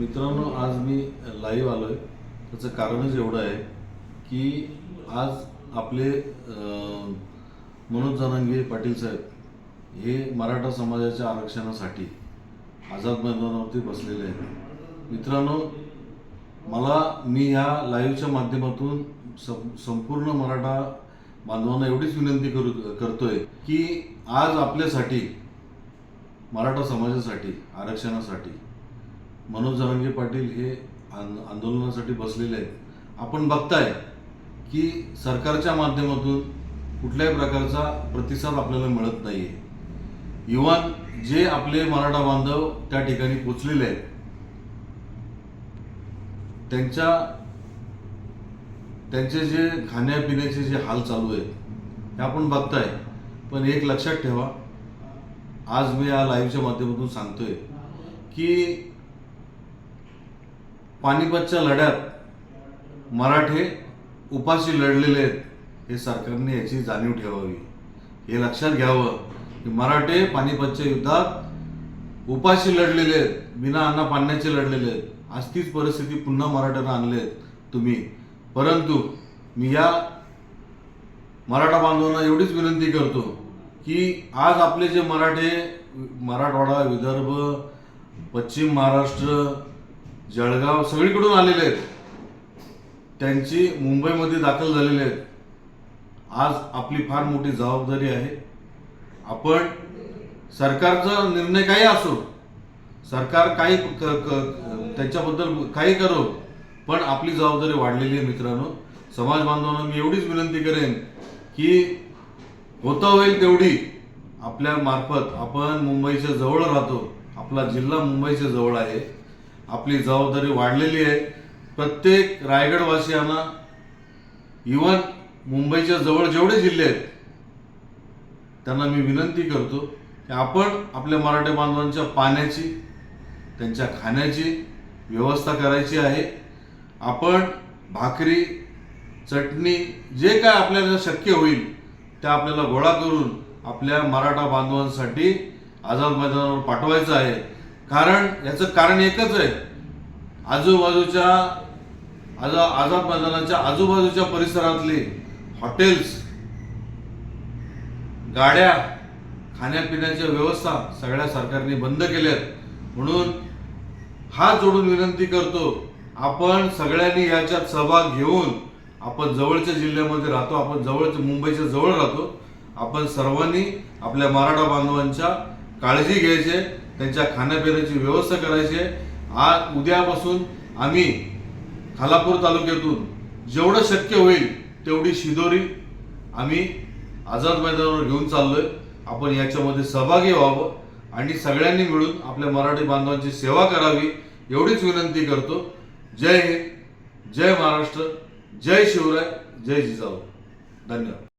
मित्रांनो आज मी लाईव्ह आलो आहे त्याचं कारणच एवढं आहे की आज आपले मनोज जनांगे पाटील साहेब हे मराठा समाजाच्या आरक्षणासाठी आझाद मैदानावरती बसलेले आहेत. मित्रांनो मला मी या लाईव्हच्या माध्यमातून सं संपूर्ण मराठा बांधवांना एवढीच विनंती करू करतोय की आज आपल्यासाठी मराठा समाजासाठी आरक्षणासाठी मनोज जहांगीर पाटील हे आंदोलनासाठी बसलेले आहेत. आपण बघताय की सरकारच्या माध्यमातून कुठल्याही प्रकारचा प्रतिसाद आपल्याला मिळत नाहीये. इव्हन जे आपले मराठा बांधव त्या ठिकाणी पोचलेले आहेत त्यांच्या त्यांचे जे खाण्यापिण्याचे जे हाल चालू आहेत हे आपण बघताय. पण एक लक्षात ठेवा आज मी या लाईव्हच्या माध्यमातून सांगतोय की पानिपतच्या लढ्यात मराठे उपाशी लढलेले आहेत हे सरकारने याची जाणीव ठेवावी. हे लक्षात घ्यावं की मराठे पानिपतच्या युद्धात उपाशी लढलेले आहेत बिना अन्न पाण्याचे लढलेले आहेत. आज तीच परिस्थिती पुन्हा मराठ्यांना आणले आहेत तुम्ही. परंतु मी या मराठा बांधवांना एवढीच विनंती करतो की आज आपले जे मराठे मराठवाडा विदर्भ पश्चिम महाराष्ट्र जळगाव सगळीकडून आलेले आहेत. त्यांची मुंबईमध्ये दाखल झालेले आहेत. आज आपली फार मोठी जबाबदारी आहे. आपण सरकारचा निर्णय काही असो सरकार काही त्याच्याबद्दल काही करो पण आपली जबाबदारी वाढलेली आहे मित्रांनो. समाज बांधवांना मी एवढीच विनंती करेन की होता होईल तेवढी आपल्या मार्फत आपण मुंबईच्या जवळ राहतो. आपला जिल्हा मुंबईच्या जवळ आहे. आपली जबाबदारी वाढलेली आहे. प्रत्येक रायगडवासियांना इवन मुंबईच्या जवळ जेवढे जिल्हे आहेत त्यांना मी विनंती करतो की आपण आपल्या मराठी बांधवांच्या पाण्याची त्यांच्या खाण्याची व्यवस्था करायची आहे. आपण भाकरी चटणी जे काय आपल्याला शक्य होईल त्या आपल्याला गोळा करून आपल्या मराठा बांधवांसाठी आझाद मैदानावर पाठवायचं आहे. कारण याचं कारण एकच आहे. आजूबाजूच्या आजा आझाद मैदानाच्या आजूबाजूच्या परिसरातली हॉटेल्स गाड्या खाण्यापिण्याच्या व्यवस्था सगळ्या सरकारने बंद केल्यात. म्हणून हा जोडून विनंती करतो आपण सगळ्यांनी याच्यात सहभाग घेऊन आपण जवळच्या जिल्ह्यामध्ये राहतो आपण जवळच्या मुंबईच्या जवळ राहतो. आपण सर्वांनी आपल्या मराठा बांधवांच्या काळजी घ्यायची त्यांच्या खाण्यापिण्याची व्यवस्था करायची आज उद्यापासून आम्ही खालापूर तालुक्यातून जेवढं शक्य होईल तेवढी शिदोरी आम्ही आझाद मैदानावर घेऊन चाललोय. आपण याच्यामध्ये सहभागी व्हावं आणि सगळ्यांनी मिळून आपल्या मराठी बांधवांची सेवा करावी एवढीच विनंती करतो. जय हिंद जय महाराष्ट्र जय शिवराय जय जिजाऊ. धन्यवाद.